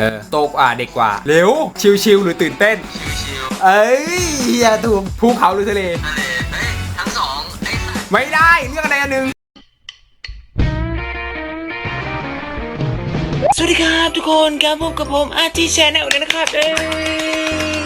เออโตกว่าเด็กกว่า เร็ว ชิวๆหรือตื่นเต้น ชิวเอ้ยอย่าถูกภูเขาหรือทะเล ๆทะเลเอ้ยทั้งสองไอ้สัตว์ไม่ได้เลือกอะไรอันหนึ่งสวัสดีครับทุกคนครับพบกับผมอาร์จีแชนแนลเลยนะครับเอ้ย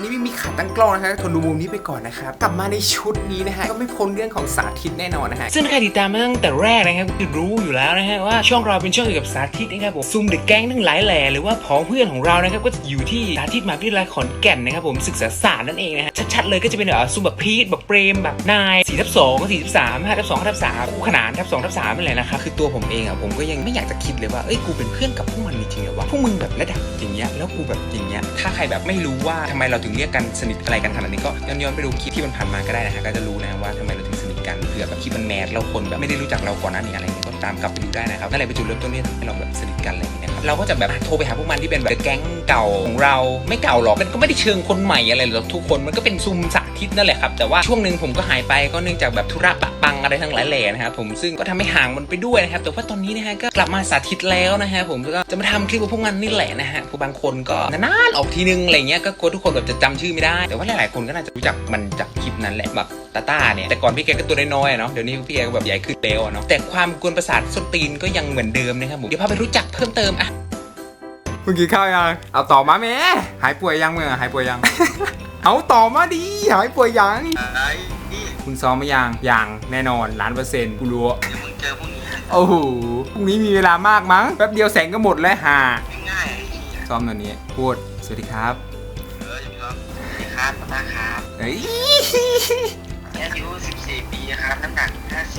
วันนี้ไม่มีขาตั้งกล้องนะฮะทนดูมุมนี้ไปก่อนนะครับกลับมาในชุดนี้นะฮะก็ไม่พ้นเรื่องของสาธิตแน่นอนนะฮะซึ่งถ้าใครติดตามมาตั้งแต่แรกนะครับก็จะรู้อยู่แล้วนะฮะว่าช่องเราเป็นช่องเกี่ยวกับสาธิตนะครับผมซุ่มเด็กแก๊งทั้งหลายแหล่หรือว่าพ้องเพื่อนของเรานะครับก็จะอยู่ที่สาธิตมหาวิทยาลัยขอนแก่นนะครับผมศึกษาศาสตร์นั่นเองนะฮะชัดๆเลยก็จะเป็นแบบซุ่มแบบพีทแบบเปรมแบบนาย4ทับ2 4ทับ3 5ทับ2 5ทับ3คู่ขนานทับ2ทับ3นั่นแหละนะครับคือตัวผมเองอะผมก็ยังไม่อยากจะคิดเลยว่าเอ้ยกูเป็นเพื่อนกับพวกมันจริงๆเหรอวะพวกมึงแบบระดับอย่างเงี้ยแล้วกูแบบอย่างเงี้ยถ้าใครแบบไม่รู้ว่าทำไมเราถึงเรียกกันสนิทอะไรกันขนาดนี้ก็ย้อนๆไปดูคลิปที่มันผ่านมาก็ได้นะฮะก็จะรู้นะว่าทำไมเราถึงสนิท กันเผื่อแบบคลิปมันแมสเราคนแบบไม่ได้รู้จักเราก่อนหน้านี้อะไรเงี้ยก็ตามกลับไปดูได้นะครับนั่นแหละเป็นจุดเริ่มต้นที่ทำให้เราแบบสนิทกันอะไรอย่างเงี้ยนะครับเราก็จะแบบโทรไปหาพวกมันที่เป็นแบบแก๊งเก่าของเราไม่เก่าหรอกมันก็ไม่ได้เชิงคนใหม่อะไรหรอกทุกคนมันก็เป็นซุมสาธิตนั่นแหละครับแต่ว่าช่วงหนึ่งผมก็หายไปก็เนื่องจากแบบธุระปะปังอะไรทั้งหลายแหล่นะครับผมซึ่งก็ทำให้ห่างมันไปด้วยนะครับแต่ว่าตอนนี้นะฮะก็กลับมาสาธิตแล้วนะฮะผมก็จะมาทำคลิปกับพวกมันนี่แหละนะฮะผู้บางคนก็นานๆออกทีนึงอะไรเงี้ยก็กลัวทุกคนแบบจะจำชื่อไม่ได้ แต่ว่าหลายๆคนก็น่าจะรู้จักมันจากคลิปนั้นแหละแบบตาต้าเนี่ยแต่ก่อนพี่แกก็ตัวน้อยๆอะเนาะเดี๋ยวนี้พี่แกก็แบบใหญ่ขึ้นแล้วอะเนาะแต่ความกวนประสาทส้นตีนก็ยังเหมือนเดิมนะครับผมเดี๋ยวพาไปรู้จักเพิ่มเติมอะมึงกินข้าวยังเอาต่อมาแม่หายป่วยยังมึงอะหายป่วยยัง เอาต่อมาดิหายป่วยยังไอ้นี่คุณซ้อมมายังยังแน่นอนล้านเปอร์เซ็นต์กูรู้เดี๋ยวมึงเจอพวกนี้โอ้โหพรุ่งนี้มีเวลามากมั้งแป๊บเดียวแสงก็หมดแล้วห่าง่ายๆไอ้เหี้ยซ้อมตัวนี้พูดสวัสดีครับเอออยู่ครับสวัสดีครับป้าครับเฮ้ย อายุ 14 ปีครับ น้ำหนัก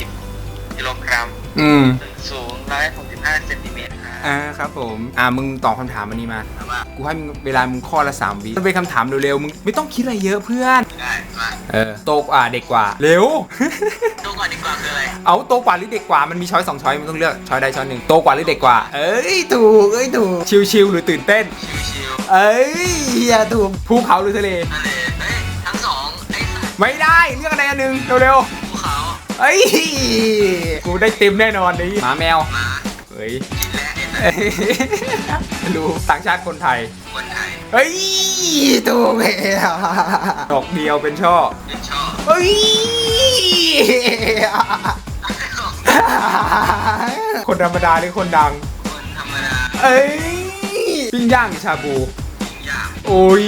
50กิโลกรัมอืม สูง 165เซนติเมตรครับอ่าครับผม อ่ามึงตอบคำถามอันนี้มา แต่ว่ากูให้มึงเวลามึงข้อละสามวิมันเป็นคำถามเร็วๆ มึงไม่ต้องคิดอะไรเยอะเพื่อน ได้มาเออ โตกว่าเด็กกว่า เร็ว ดูก่อนดีกว่าคืออะไรเอาโตกว่าหรือเด็กกว่า มันมีช้อยสองช้อยมึงต้องเลือก ช้อยใดช้อยหนึ่ง โตกว่าหรือเด็กกว่า เอ้ย ถูก เอ้ย ถูก ชิวๆหรือตื่นเต้น ชิวเอ้ยอย่าถูก ภูเขาหรือทะเลๆทะเลเอ้ยทั้งสอง ไอ้สัตว์ไม่ได้เลือกอะไรอันหนึ่งเร็วภูเขาๆเอ้ยกูได้เต็มแน่นอนดิหมาแมวหมาเฮ้ยกินและไอ้สัตว์เอ้ยรู้ต่างชาติคนไทยคนไทยเฮ้ยถูกแล้วดอกเดียวเป็นช่อเป็นชอบเฮ้ย คนธรรมดาหรือคนดัง คนธรรมดาเอ้ยปิ้งย่างหรือชาบู อย่างโอ้ย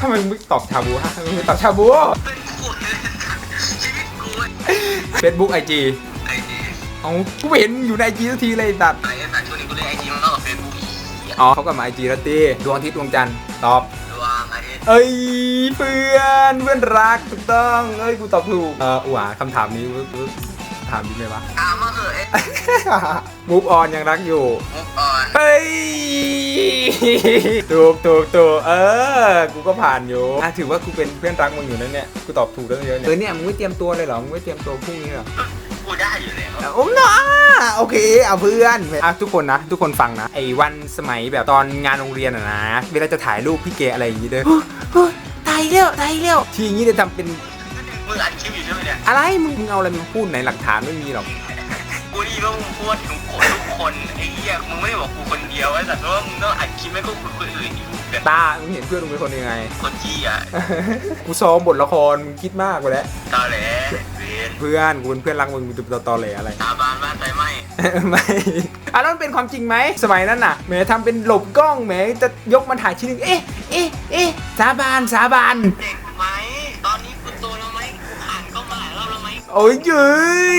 ทำไมมึงไม่ตอบชาบูฮะทำไมมึงไม่ตอบชาบู เป็น เฟซบุ๊กไอจีไอ้ดีเอากูไม่เห็นมึงอยู่ในไอจีสักทีเลยตัดไอ้สัตว์ช่วงนี้กูเล่นไอจีมากกว่าเฟซบุ๊กอ๋อเขากลับมาไอจีแล้วตีดวงอาทิตย์ดวงจันทร์ตอบ ดวงอาทิตย์เอ้ยเพื่อนเพื่อนรักถูกต้องเอ้ยกูตอบถูกเออหวาคำถามนี้กูกู ถามดีไหมวะ ถามมาเหอะเอ๊ะมูฟออนยังรักอยู่ มุกออนเฮ้ย ถูกถูกถูกเออ กูก็ผ่านอยู่อะถือว่ากูเป็นเพื่อนรักมึงอยู่นั่นเนี่ย กูตอบถูกตั้งเยอะเนี่ยเออเนี่ยมึงไม่เตรียมตัวเลยเหรอ มึงไม่เตรียมตัวพรุ่งนี้เหรอ กูได้อยู่แล้วโอ้หนาโอเคเอาเพื่อนอะทุกคนนะ ทุกคนฟังนะ ไอ้วันสมัยแบบตอนงานโรงเรียนอะนะ เวลาจะถ่ายรูปพี่เกอะไรอย่างงี้เด้อตายแล้วตายแล้วที่อย่างงี้จะทำเป็น มึงอัดคลิปอยู่ใช่ไหมเนี่ย อะไรมึงมึงเอาอะไรมาพูดไหนหลักฐานไม่มีหรอกกูนี่ว่ามึงพูดถึงคนทุกคนไอ้เหี้ยมึงไม่ได้บอกกูคนเดียวไอ้สัตว์เพราะว่ามึงต้องอัดคลิปให้กูคนอื่นอยู่เป็นตามึงเห็นเพื่อนมึงเป็นคนยังไง คนที่อะกูซ้อมบทละครมึงคิดมากไปแล้วตอแหลเวนเพื่อนกูเป็นเพื่อนรักมึงมึงจะตอแหลอะไรตาบานบ้านไฟไหม้ไม่อะแล้วมันเป็นความจริงไหมสมัยนั้นน่ะแหมทำเป็นหลบกล้องแหมจะยกมาถ่ายชิ้นหนึงเอ๊ะเอ๊ะเอ๊ะสาบานสาบานเด็ก โอ้ยเย้ย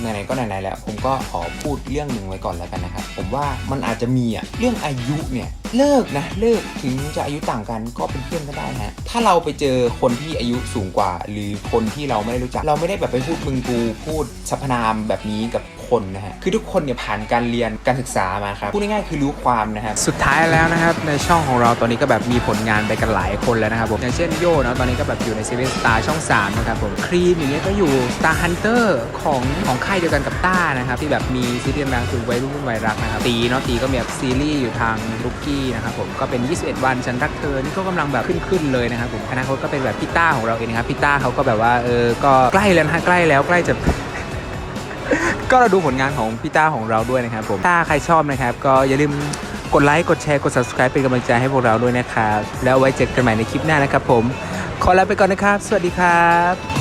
ไหนๆก็ไหนๆแล้วผมก็ขอพูดเรื่องหนึ่งไว้ก่อนแล้วกันนะครับผมว่ามันอาจจะมีอะเรื่องอายุเนี่ยเลิกนะเลิกถึงจะอายุต่างกันก็เป็นเพื่อนกันได้นะฮะถ้าเราไปเจอคนที่อายุสูงกว่า หรือคนที่เราไม่ได้รู้จัก เราไม่ได้แบบไปพูดมึงกูพูดสรรพนามแบบนี้กับ คนนะฮะคือทุกคนเนี่ยผ่านการเรียนการศึกษามาครับพูดง่ายๆคือรู้ความนะครับสุดท้ายแล้วนะครับในช่องของเราตอนนี้ก็แบบมีผลงานไปกันหลายคนแล้วนะครับผมอย่างเช่นโยนะตอนนี้ก็แบบอยู่ในเซเว่นสตาร์ช่อง3นะครับผมครีมอย่างเงี้ยก็อยู่ Star Hunter ของของค่ายเดียวกันกับต้านะครับที่แบบมีซีรีส์ดังคือวัยรุ่นวัยรักนะครับตีเนาะตีก็มีแบบซีรีส์อยู่ทางลุกกี้นะครับผมก็เป็น 21 วันฉันรักเธอนี่ก็กำลังแบบขึ้นๆเลยนะครับผมคณะเขาก็เป็นแบบพี่ต้าของเราเองนะครับพี่ต้าเขาก็แบบว่าเออก็ใกล้แล้วนะใกล้แล้วใกล้จะ ก็เราดูผลงานของพี่ต้าของเราด้วยนะครับผมถ้าใครชอบนะครับ ก็อย่าลืมกดไลค์กดแชร์กด subscribe เป็นกำลังใจให้พวกเราด้วยนะครับแล้วไว้เจอกันใหม่ในคลิปหน้านะครับผม ขอลาไปก่อนนะครับ สวัสดีครับ